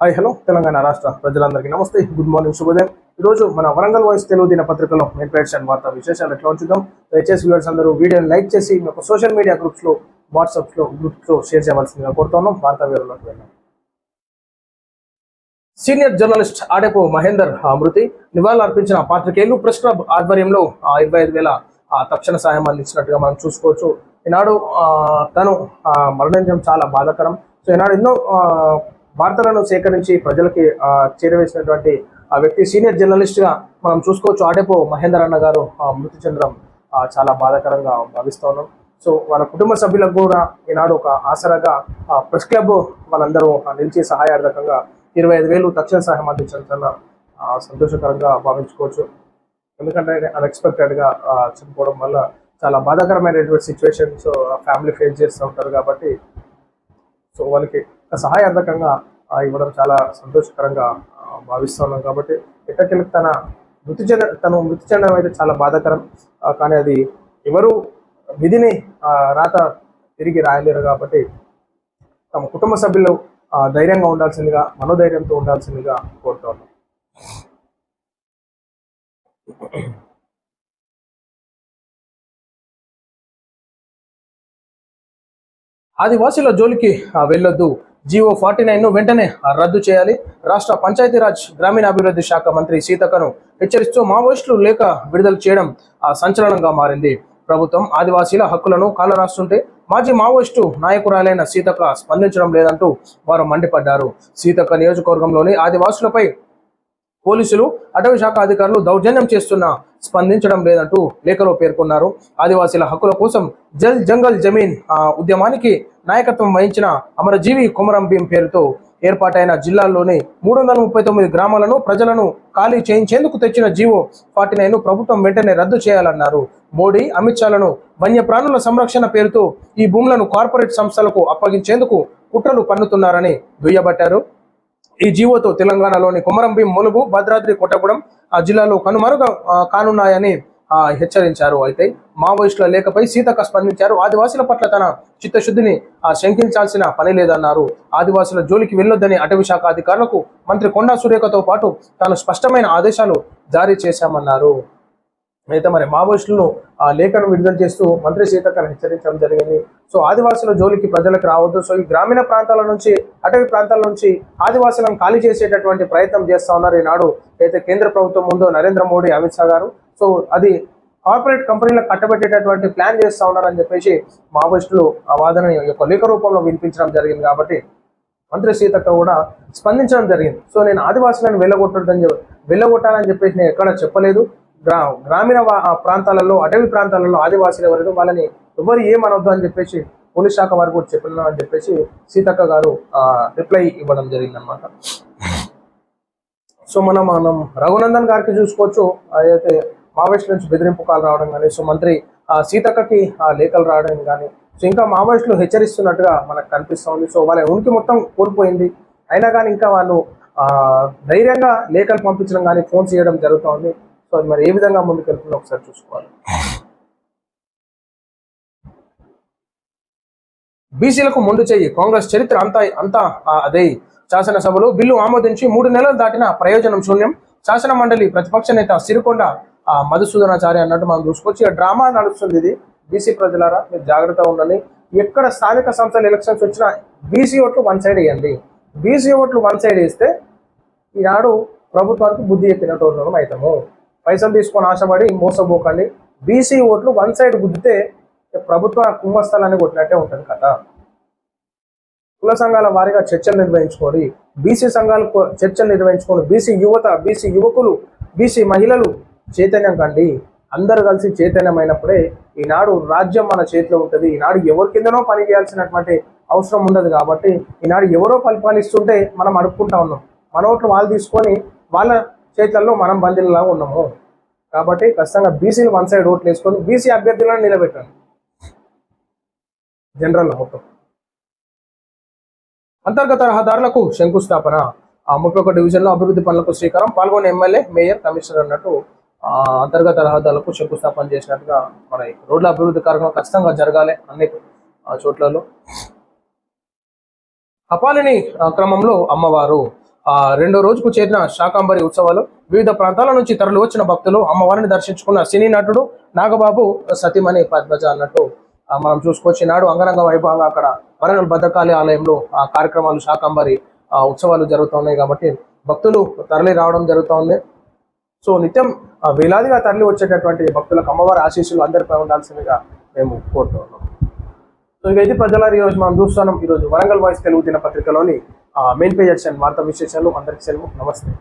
Hi hello Telangana రాష్ట్ర ప్రజలందరికీ నమస్తే. గుడ్ మార్నింగ్ శుభోదయం. ఈరోజు మన వరంగల్ వాయిస్ తెలుగు దిన పత్రికలో మెయిన్ పేట్స్ వార్తా విశేషాలు ఎట్లా ఉంచుదాం. దయచేసి వ్యూవర్స్ అందరూ వీడియోని లైక్ చేసి మీ యొక్క సోషల్ మీడియా గ్రూప్స్లో వాట్సాప్స్లో గ్రూప్స్లో షేర్ చేయవలసిందిగా కోరుతున్నాం. వార్తా వివరాలకు వెళ్ళాం సీనియర్ జర్నలిస్ట్ ఆడేపు మహేందర్ ఆ, మృతి నివాళులు అర్పించిన పాత్రికేయులు ప్రెస్ క్లబ్ ఆధ్వర్యంలో ఇరవై ఐదు వేల ఆ, తక్షణ సాయం అందించినట్టుగా మనం చూసుకోవచ్చు. ఈనాడు ఆ, తను ఆ, మరణించడం చాలా బాధాకరం. సో ఈనాడు ఎన్నో వార్తలను సేకరించి ప్రజలకి చేరవేసినటువంటి ఆ వ్యక్తి సీనియర్ జర్నలిస్ట్గా మనం చూసుకోవచ్చు. ఆడేపో మహేందర్ అన్న గారు ఆ, మృతి చెందడం చాలా బాధాకరంగా భావిస్తూ ఉన్నాం. సో వాళ్ళ కుటుంబ సభ్యులకు కూడా ఈనాడు ఒక ఆసరాగా ప్రెస్ క్లబ్ వాళ్ళందరూ నిలిచి సహాయార్థకంగా ఇరవై ఐదు వేలు తక్షణ సహాయం అందించడం సంతోషకరంగా భావించుకోవచ్చు. ఎందుకంటే అన్ఎక్స్పెక్టెడ్గా చనిపోవడం వల్ల చాలా బాధాకరమైనటువంటి సిచ్యువేషన్స్ ఫ్యామిలీ ఫేస్ చేస్తూ ఉంటారు కాబట్టి సో వాళ్ళకి సహాయార్థకంగా ఇవ్వడం చాలా సంతోషకరంగా భావిస్తున్నాం. కాబట్టి ఎక్కడికి తన మృతి చెంద తను మృతి చెందడం అయితే చాలా బాధాకరం. కానీ అది ఎవరు విధిని రాత తిరిగి రాయలేరు కాబట్టి తమ కుటుంబ సభ్యులు ధైర్యంగా ఉండాల్సిందిగా మనోధైర్యంతో ఉండాల్సిందిగా కోరుతున్నాం. ఆదివాసీల జోలికి వెళ్ళొద్దు. జీవో ఫార్టీ నైన్ను వెంటనే రద్దు చేయాలి. రాష్ట్ర పంచాయతీరాజ్ గ్రామీణాభివృద్ధి శాఖ మంత్రి సీతక్కను హెచ్చరిస్తూ మావోయిస్టులు లేఖ విడుదల చేయడం ఆ, సంచలనంగా మారింది. ప్రభుత్వం ఆదివాసీల హక్కులను కాలరాస్తుంటే మాజీ మావోయిస్టు నాయకురాలైన సీతక్క స్పందించడం లేదంటూ వారు మండిపడ్డారు. సీతక్క నియోజకవర్గంలోని ఆదివాసులపై పోలీసులు అటవీ శాఖ అధికారులు దౌర్జన్యం చేస్తున్నా స్పందించడం లేదంటూ లేఖలో పేర్కొన్నారు. ఆదివాసీల హక్కుల కోసం జల్ జంగల్ జమీన్ ఉద్యమానికి నాయకత్వం వహించిన అమరజీవి కుమరం భీం పేరుతో ఏర్పాటైన జిల్లాల్లోని మూడు వందల ముప్పై తొమ్మిది గ్రామాలను ప్రజలను ఖాళీ చేయించేందుకు తెచ్చిన జీవో ఫార్టీ నైన్ ప్రభుత్వం వెంటనే రద్దు చేయాలన్నారు. మోడీ అమిత్ షాలను వన్యప్రాణుల సంరక్షణ పేరుతో ఈ భూములను కార్పొరేట్ సంస్థలకు అప్పగించేందుకు కుట్రలు పన్నుతున్నారని దుయ్యబట్టారు. ఈ జీవోతో తెలంగాణలోని కొమరంభీం ములుగు భద్రాద్రి కొట్టగూడెం ఆ జిల్లాలో కనుమరుగా కానున్నాయని హెచ్చరించారు. అయితే మావోయిస్టుల లేఖపై సీతక్క స్పందించారు. ఆదివాసుల పట్ల తన చిత్తశుద్ధిని శంకించాల్సిన పని లేదన్నారు. ఆదివాసుల జోలికి వెళ్ళొద్దని అటవీ శాఖ అధికారులకు మంత్రి కొండా సురేఖతో పాటు తాను స్పష్టమైన ఆదేశాలు జారీ చేశామన్నారు. అయితే మరి మావోయిస్టులను ఆ లేఖను విడుదల చేస్తూ మంత్రి సీతక్కను హెచ్చరించడం జరిగింది. సో ఆదివాసుల జోలికి ప్రజలకు రావద్దు. సో ఈ గ్రామీణ ప్రాంతాల నుంచి అటవీ ప్రాంతాల నుంచి ఆదివాసులను ఖాళీ చేసేటటువంటి ప్రయత్నం చేస్తా ఉన్నారు ఈనాడు. అయితే కేంద్ర ప్రభుత్వం ముందు నరేంద్ర మోడీ అమిత్ షా గారు. సో అది కార్పొరేట్ కంపెనీలకు కట్టబెట్టేటటువంటి ప్లాన్ చేస్తా ఉన్నారని చెప్పేసి మావోయిస్టులు ఆ వాదనని యొక్క లేఖ రూపంలో వినిపించడం జరిగింది కాబట్టి మంత్రి సీతక్క కూడా స్పందించడం జరిగింది. సో నేను ఆదివాసులను వెళ్ళగొట్టదని వెళ్ళగొట్టాలని చెప్పేసి నేను ఎక్కడ చెప్పలేదు. గ్రా గ్రామీణ వా- ఆ ప్రాంతాలలో అటవీ ప్రాంతాలలో ఆదివాసులు ఎవరు వాళ్ళని ఎవరు ఏమనొద్దు అని చెప్పేసి పోలీస్ శాఖ వారు కూడా చెప్పిన అని చెప్పేసి సీతక్క గారు రిప్లై ఇవ్వడం జరిగిందనమాట సో మనం మనం రఘునందన్ గారికి చూసుకోవచ్చు. అయితే మావోయిస్టుల నుంచి బెదిరింపు కాలు రావడం కానీ సో మంత్రి ఆ, సీతక్కకి ఆ లేఖలు రావడం కానీ సో ఇంకా మావోయిస్టులు హెచ్చరిస్తున్నట్టుగా మనకు కనిపిస్తోంది. సో వాళ్ళ ఉనికి మొత్తం కోల్పోయింది. అయినా కానీ ఇంకా వాళ్ళు ధైర్యంగా లేఖలు పంపించడం కానీ ఫోన్ చేయడం జరుగుతోంది. సో అది మరి ఏ విధంగా ముందుకెళ్తుందో ఒకసారి చూసుకోవాలి. బీసీలకు ముందు చెయ్యి. కాంగ్రెస్ చరిత్ర అంతా అంతా అదే. శాసనసభలో బిల్లు ఆమోదించి మూడు నెలలు దాటిన ప్రయోజనం శూన్యం. శాసన మండలి ప్రతిపక్ష నేత సిరికొండ ఆ, మధుసూదనాచారి అన్నట్టు మనం చూసుకోవచ్చు. డ్రామా నడుస్తుంది ఇది. బీసీ ప్రజలారా మీరు జాగ్రత్తగా ఉండండి. ఎక్కడ స్థానిక సంస్థల ఎలక్షన్స్ వచ్చినా బీసీ ఓట్లు వన్ సైడ్ వేయండి. బీసీ ఓట్లు వన్ సైడ్ వేస్తే ఈనాడు ప్రభుత్వానికి బుద్ధి చెప్పినట్టు ఉండడం అవుతాము పైసలు తీసుకొని ఆశపడి మోసపోకండి. బీసీ ఓట్లు వన్ సైడ్ గుద్దితే ప్రభుత్వ కుంభస్థలాన్ని కొట్టినట్టే ఉంటుంది కదా. కుల సంఘాల వారిగా చర్చలు నిర్వహించుకొని బీసీ సంఘాలు చర్చలు నిర్వహించుకొని బీసీ యువత బీసీ యువకులు బీసీ మహిళలు చైతన్యం కండి. అందరు కలిసి చైతన్యమైనప్పుడే ఈనాడు రాజ్యం మన చేతిలో ఉంటుంది. ఈనాడు ఎవరి కిందనో పని చేయాల్సినటువంటి అవసరం ఉండదు కాబట్టి ఈనాడు ఎవరో పరిపాలిస్తుంటే మనం అడుక్కుంటా ఉన్నాం. మన ఓట్లు వాళ్ళు తీసుకొని వాళ్ళ చేతుల్లో మనం బందీలలా ఉన్నాము. కాబట్టి ఖచ్చితంగా బీసీలు వన్ సైడ్ ఓట్లు వేసుకొని బీసీ అభ్యర్థులను నిలబెట్టాలి. జనరల్ మొత్తం అంతర్గత రహదారులకు శంకుస్థాపన. ఆ ముప్పై ఒక డివిజన్లో అభివృద్ధి పనులకు శ్రీకారం. పాల్గొన్న ఎమ్మెల్యే మేయర్ కమిషనర్ అన్నట్టు అంతర్గత రహదారులకు శంకుస్థాపన చేసినట్టుగా మన రోడ్ల అభివృద్ధి కార్యక్రమం ఖచ్చితంగా జరగాలి అన్ని చోట్లలో. కపాలిని క్రమంలో అమ్మవారు రెండో రోజుకు చేరిన శాకాంబరి ఉత్సవాలు వివిధ ప్రాంతాల నుంచి తరలి వచ్చిన భక్తులు అమ్మవారిని దర్శించుకున్న సినీ నటుడు నాగబాబు సతీమణి పద్మజ అన్నట్టు మనం చూసుకొచ్చి నాడు అంగరంగ వైభవంగా అక్కడ వరంగల్ భద్రకాళి ఆలయంలో ఆ కార్యక్రమాలు శాకాంబరి ఆ, ఉత్సవాలు జరుగుతున్నాయి కాబట్టి భక్తులు తరలి రావడం జరుగుతుంది. సో నిత్యం వేలాదిగా తరలి వచ్చేటటువంటి భక్తులకు అమ్మవారి ఆశీస్సులు అందరిపై ఉండాల్సిందిగా మేము కోరుతున్నాం. సో ఇకైతే ప్రజల ఈరోజు రోజు మనం చూస్తున్నాం. ఈ రోజు వరంగల్ వాయిస్ తెలుగు దినపత్రికలోని మెయిన్ పేజ్ అండ్ వార్తా విశేషాలు అందరికీ సెలవు. నమస్తే.